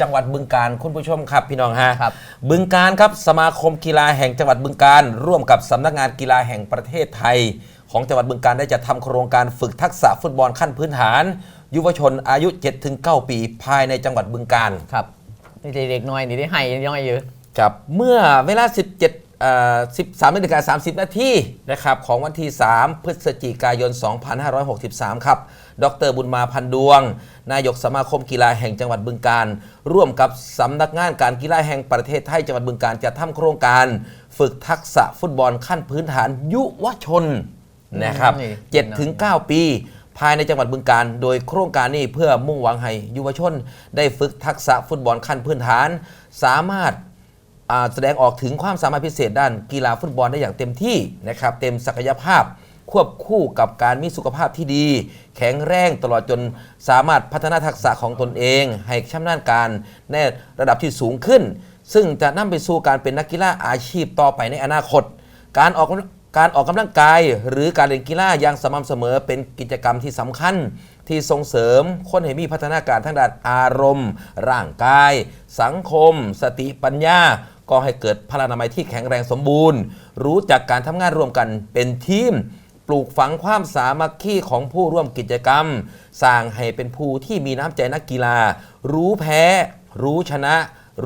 จังหวัดบึงการคุณผู้ชมครับพี่น้องฮะครับ บึงการครับสมาคมกีฬาแห่งจังหวัดบึงการ ร่วมกับสำนักงานกีฬาแห่งประเทศไทย ของจังหวัดบึงการได้จัดทำโครงการฝึกทักษะฟุตบอลขั้นพื้นฐาน ยุวชนอายุ 7-9 ปี ภายในจังหวัดบึงการ ครับนี่เด็กๆน้อยนี่ได้ให้น้อยเยอะครับเมื่อเวลา 17เอ่อ 13นาฬิกา30 นาทีนะครับของวันที่ 3 พฤศจิกายน 2563 ครับ ดรบุญมาพันดวง นายกสมาคมกีฬาแห่งจังหวัดบึงการ ร่วมกับสำนักงานการกีฬาแห่งประเทศไทยจังหวัดบึงการจะทำโครงการ ฝึกทักษะฟุตบอลขั้นพื้นฐานยุวชนนะครับนี่7ถึง9ปีภายในจังหวัดบึงการ โดยโครงการนี้เพื่อมุ่งหวังให้ยุวชน ได้ฝึกทักษะฟุตบอลขั้นพื้นฐาน สามารถอ่า แสดงออกถึงความสามารถพิเศษด้านกีฬาฟุตบอลได้อย่างเต็มที่นะครับเต็มศักยภาพควบคู่กับการมีสุขภาพที่ดี แข็งแรงตลอดจนสามารถพัฒนาทักษะของตนเอง ให้ชำนาญการในระดับที่สูงขึ้น ซึ่งจะนำไปสู่การเป็นนักกีฬาอาชีพต่อไปในอนาคต การออกการออกกำลังกาย หรือการเล่นกีฬาอย่างสม่ำเสมอเป็นกิจกรรมที่สำคัญ ที่ส่งเสริมคนให้มีพัฒนาการทางด้านอารมณ์ ร่างกาย สังคม สติปัญญา ก็ให้เกิดพลานามัยที่แข็งแรงสมบูรณ์ รู้จักการทำงานร่วมกันเป็นทีม ปลูกฝังความสามัคคีของผู้ร่วมกิจกรรม สร้างให้เป็นผู้ที่มีน้ำใจนักกีฬา รู้แพ้ รู้ชนะ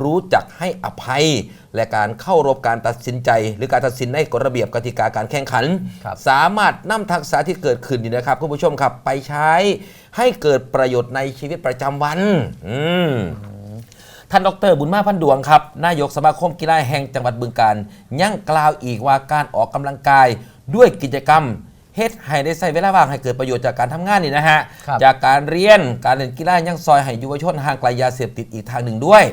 รู้จักให้อภัย และการเข้ารบการตัดสินใจ หรือการตัดสินในกฎระเบียบกติกาการแข่งขัน ครับ สามารถนำทักษะที่เกิดขึ้นนี่นะครับคุณผู้ชมครับไปใช้ให้เกิดประโยชน์ในชีวิตประจำวัน อืม ท่านดรบุญมาพันดวงครับ นายกสมาคมกีฬาแห่งจังหวัดบึงการยังกล่าวอีกว่าการออกกำลังกายด้วยกิจกรรมเฮ็ดให้ได้ใช้เวลาว่างให้เกิดประโยชน์จากการทำงานนี่นะฮะครับจากการเรียนการเล่นกีฬายังซอยให้เยาวชนห่างไกลยาเสพติดอีกทางหนึ่งด้วย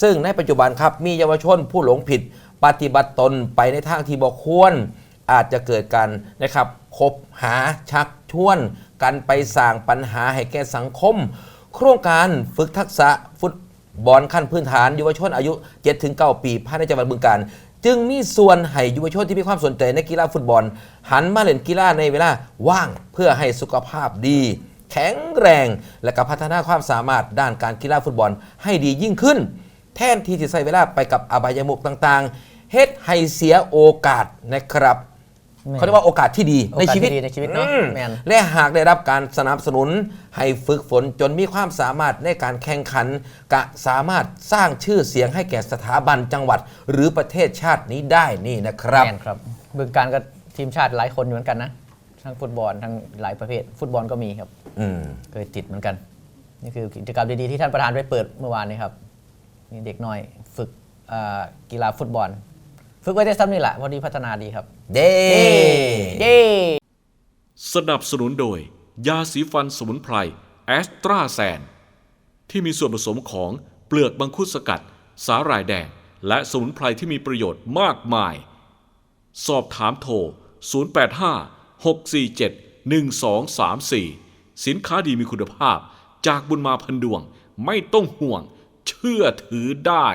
ซึ่งในปัจจุบันครับมีเยาวชนผู้หลงผิด ปฏิบัติตนไปในทางที่บอกควร อาจจะเกิดการนะครับคบหาชักชวน กันไปสร้างปัญหาให้แก่สังคม โครงการฝึกทักษะฟุต บอลขั้นพื้นฐานเยาวชนอายุ 7-9 ปีภายในจังหวัดบึงการจึงมีส่วนให้เยาวชนที่มีความสนใจในกีฬาฟุตบอล หันมาเล่นกีฬาในเวลาว่างเพื่อให้สุขภาพดี แข็งแรงและก็พัฒนาความสามารถด้านการกีฬาฟุตบอลให้ดียิ่งขึ้น แทนที่จะใช้เวลาไปกับอบายมุกต่างๆ เฮ็ดให้เสียโอกาสนะครับ เขาเรียกว่าโอกาสที่ดีในชีวิตโอกาสที่ดีในชีวิตเนอะอืมแม่นและหากได้รับการสนับสนุนให้ฝึกฝนจนมีความสามารถในการแข่งขันกะสามารถสร้างชื่อเสียงให้แก่สถาบันจังหวัด หรือประเทศชาตินี้ได้นี่นะครับแมนครับบึงการก็ทีมชาติหลายคนอยู่เหมือนกันนะทั้งฟุตบอลทั้งหลายประเภท ฟุตบอลก็มีครับอืมเคยติดเหมือนกัน นี่คือกิจกรรมดีๆที่ท่านประธานไปเปิดเมื่อวานนี้ครับนี่เด็กน้อยฝึกเอ่อกีฬาฟุตบอล ฝึกไว้ได้ซ้ำนี่แหละพอดีพัฒนาดีครับ เด้เย้สนับสนุนโดย ยาสีฟันสมุนไพรแอสตราแซน ที่มีส่วนผสมของเปลือกบังคุดสกัด สาหร่ายแดง และสมุนไพรที่มีประโยชน์มากมาย สอบถามโทร 085 647 1234 สินค้าดีมีคุณภาพ จากบุญมาพันดวง ไม่ต้องห่วง เชื่อถือได้